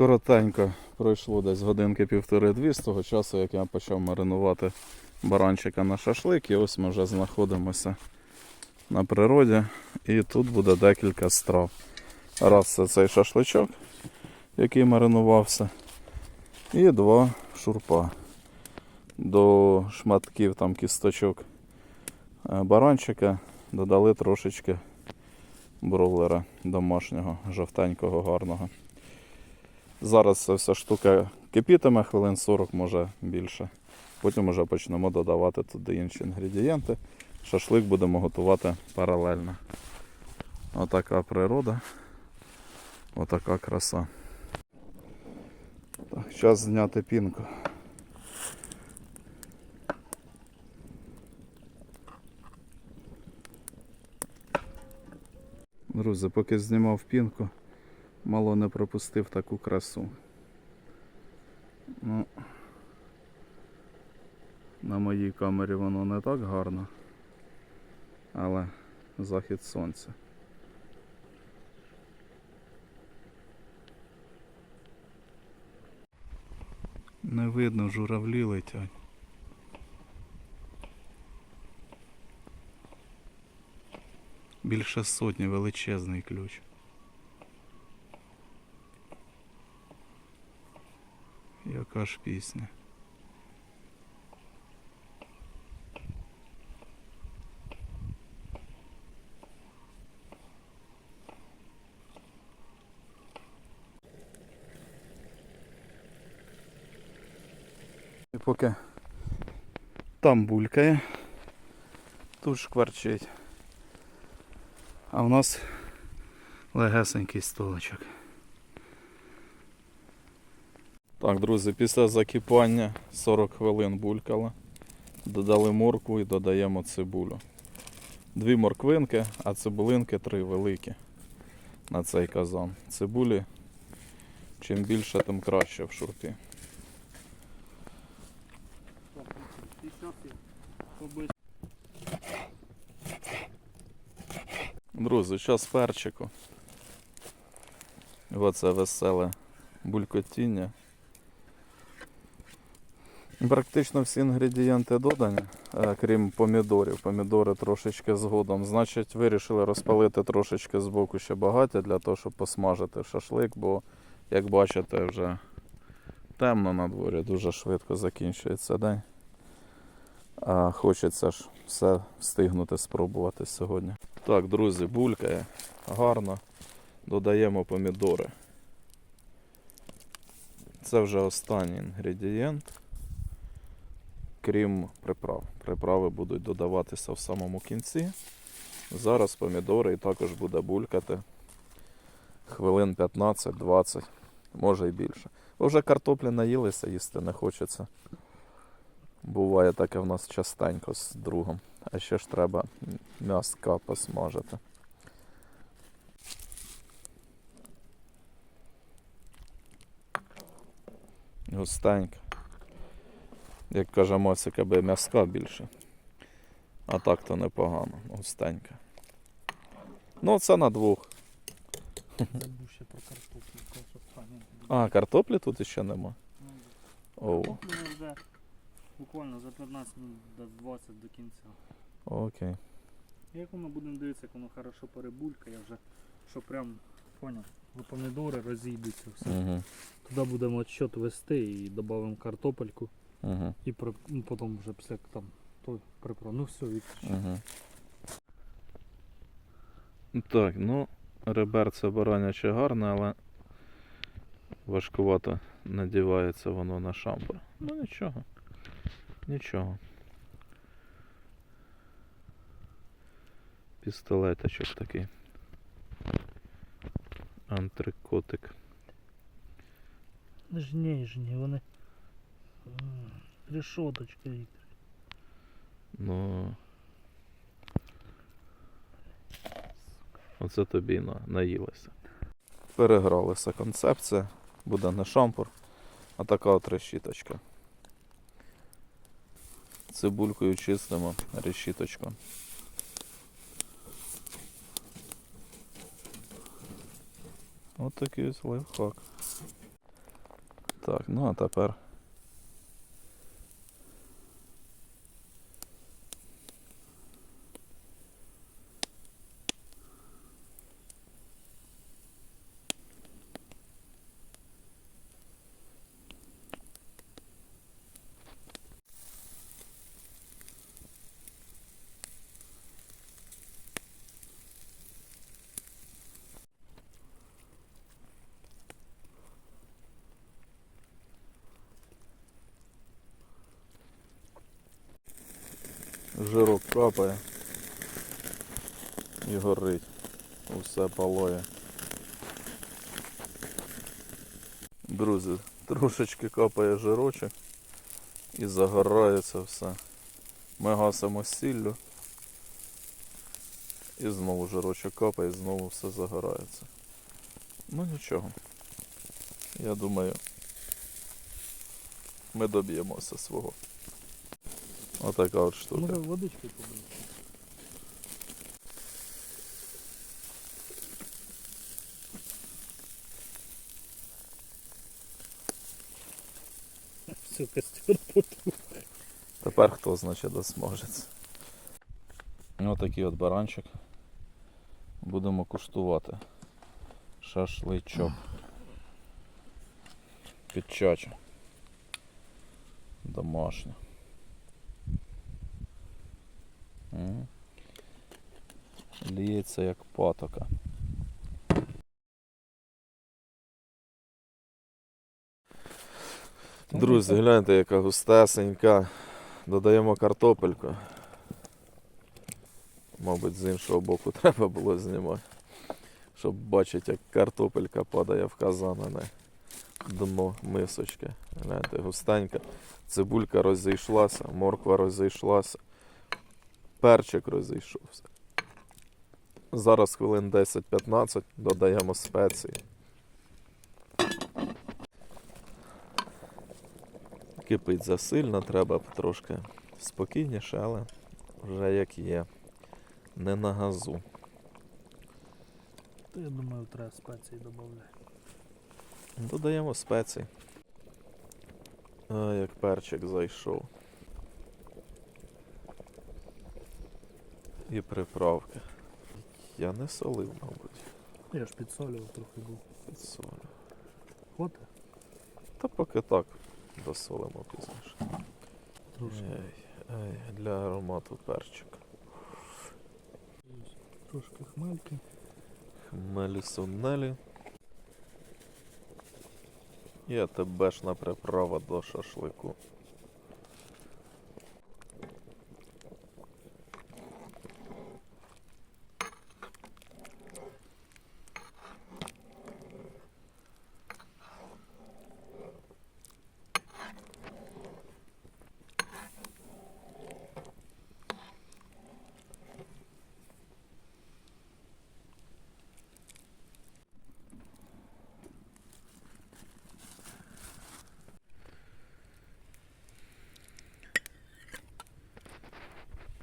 Коротенько пройшло десь годинки півтори-дві з того часу, як я почав маринувати баранчика на шашлик. І ось ми вже знаходимося на природі. І тут буде декілька страв. Раз це цей шашличок, який маринувався. І два шурпа. До шматків там кісточок е, баранчика додали трошечки бройлера домашнього, жовтенького, гарного. Зараз вся штука кипітиме, хвилин 40, може більше. Потім вже почнемо додавати туди інші інгредієнти. Шашлик будемо готувати паралельно. Отака природа. Отака краса. Так, час зняти пінку. Друзі, поки знімав пінку, мало не пропустив таку красу. Ну, на моїй камері воно не так гарно, але захід сонця. Не видно, журавлі летять. Більше сотні величезний ключ. Яка ж пісня? І поки там булькає, тут шкварчить. А в нас легесенький столичок. Так, друзі, після закипання 40 хвилин булькало. Додали моркву і додаємо цибулю. Дві морквинки, а цибулинки три великі на цей казан. Цибулі чим більше, тим краще в шурпі. Друзі, час перчику. Оце веселе булькотіння. Практично всі інгредієнти додані, е, крім помідорів. Помідори трошечки згодом. Значить, вирішили розпалити трошечки з боку ще багаття для того, щоб посмажити шашлик, бо, як бачите, вже темно на дворі, дуже швидко закінчується день. А хочеться ж все встигнути спробувати сьогодні. Так, друзі, булькає гарно. Додаємо помідори. Це вже останній інгредієнт, крім приправ. Приправи будуть додаватися в самому кінці. Зараз помідори і також буде булькати хвилин 15-20, може і більше. Бо вже картоплі наїлися, їсти не хочеться. Буває таке в нас частенько з другом. А ще ж треба м'яска посмажити. Густенько. Як каже Моцик, аби м'яска більше. А так то непогано, густенько. Ну, це на двох. Забув ще про картоплю. А, картоплі тут іще нема. Оу, Картоплю вже буквально за 15 минут до 20 до кінця. окей. Як воно будемо дивитися, як воно хорошо перебулькає вже, що прям, поняв, помідори розійдуться все. Угу. Туди будемо отсчет вести і додамо картопельку. Угу. І при, ну, потім вже після там той приправ. Ну все, Віктор. Угу. Так, ну, реберце бараняче гарне, але важкувато надівається воно на шампур. Ну нічого. Нічого. Пістолеточок такий. Антрикотик. Вони ж ніжні, вони. М, Решоточка, Віктор. Ну. Оце тобі на, наїлося. Перегралася концепція. Буде не шампур, а така от решіточка. Цибулькою чистимо решіточку. От такий ось лайфхак. Так, ну а тепер. Жирок капає і горить. Усе палає. Друзі, трошечки капає жирочок і загорається все. Ми гасимо сіллю. І знову жирочок капає, і знову все загорається. Ну нічого. Я думаю, ми доб'ємося свого. Отака от штука. Може водички побити. Все, костер потух. Тепер хто значить досможеться. Отакий от баранчик. Будемо куштувати. Шашличок. Під чачу. Домашнє. Ліється як патока. Друзі, гляньте, яка густесенька. Додаємо картопельку. Мабуть, з іншого боку треба було знімати. Щоб бачити, як картопелька падає в казанене дно мисочки. Гляньте, густенька. Цибулька розійшлася, морква розійшлася, перчик розійшовся. Зараз хвилин 10-15 додаємо спеції. Кипить засильно, треба трошки спокійніше, але вже як є. Не на газу. Та я думаю, треба спеції додати. Додаємо спеції. А, як перчик зайшов. І приправки. Я не солив, мабуть. Я ж підсолював трохи був. Підсолю. Хвата? Та поки так досолимо пізніше. Трошки. Ей, ей, для аромату перчик. Трошки хмельки. Хмелі сунелі. І атебешна приправа до шашлику.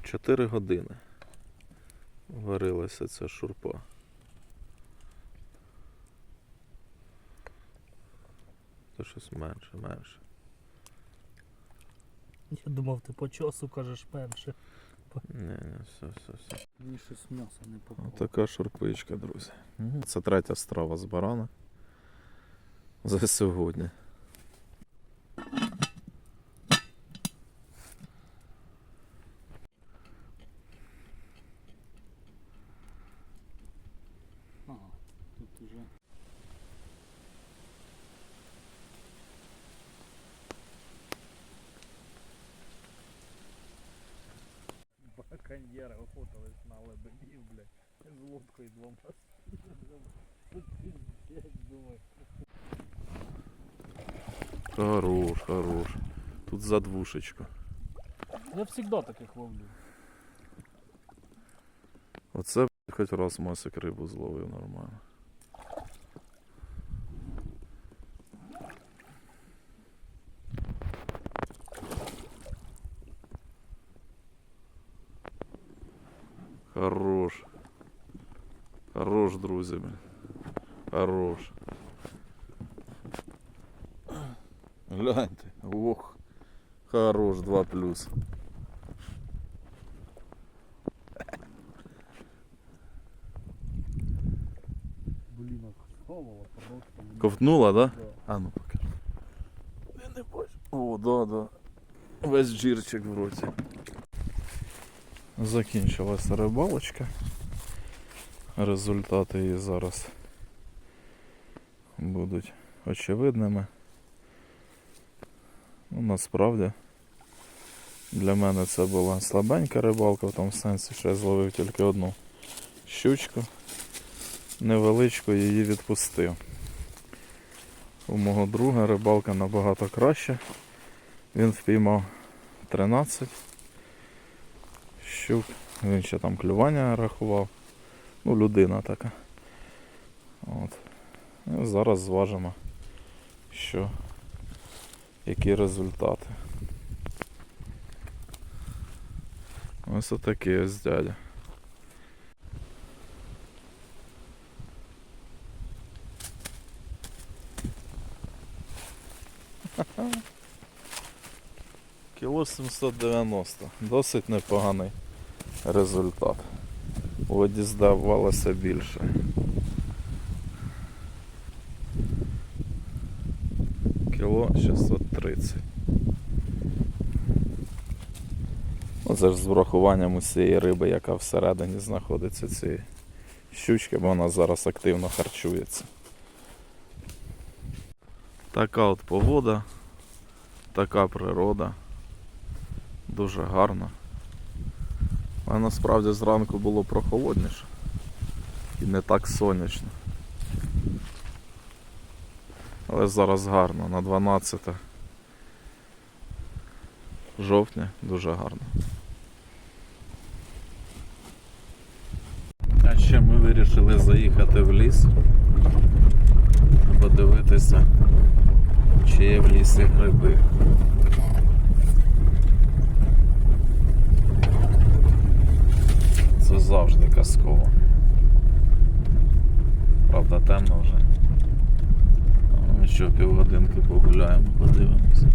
Чотири години варилася ця шурпа. Це щось менше, менше. Я думав, ти по часу кажеш менше. Ні, ні, все, все, все. Мені щось м'яса не попало. Така шурпичка, друзі. Це третя страва з барана. За сьогодні. Браконьєри охотились на лебедів, блядь, з лодкою двома. Думаю, Хорош, хорош. Тут за двушечку. я завжди таких ловлю. Оце б, хоч раз масик рибу зловив нормально. Хорош. Хорош, друзі. блін. Хорош. Гляньте. Ох. Хорош 2 плюс. Блін, сховала просто. Ковтнула, да? Да. А ну покажи. Я не бачу. О, да, да. Весь джирчик в роті. Закінчилася рибалочка. Результати її зараз будуть очевидними. Ну, насправді для мене це була слабенька рибалка, в тому сенсі, що я зловив тільки одну щучку. Невеличку її відпустив. У мого друга рибалка набагато краща. Він впіймав 13 щук. Він ще там клювання рахував. Ну, людина така. От. І зараз зважимо, що, які результати. Ось отакий ось дядя. Кіло 790. Досить непоганий результат. Воді здавалося більше. Кіло 630. Ну, це ж з врахуванням усієї риби, яка всередині знаходиться цієї щучки, бо вона зараз активно харчується. Така от погода, така природа. Дуже гарно. Але насправді зранку було прохолодніше і не так сонячно. Але зараз гарно, на 12 жовтня дуже гарно. А ще ми вирішили заїхати в ліс, подивитися, чи є в лісі гриби. Це завжди казково. Правда, темно вже. Ну, що, півгодинки погуляємо, подивимося.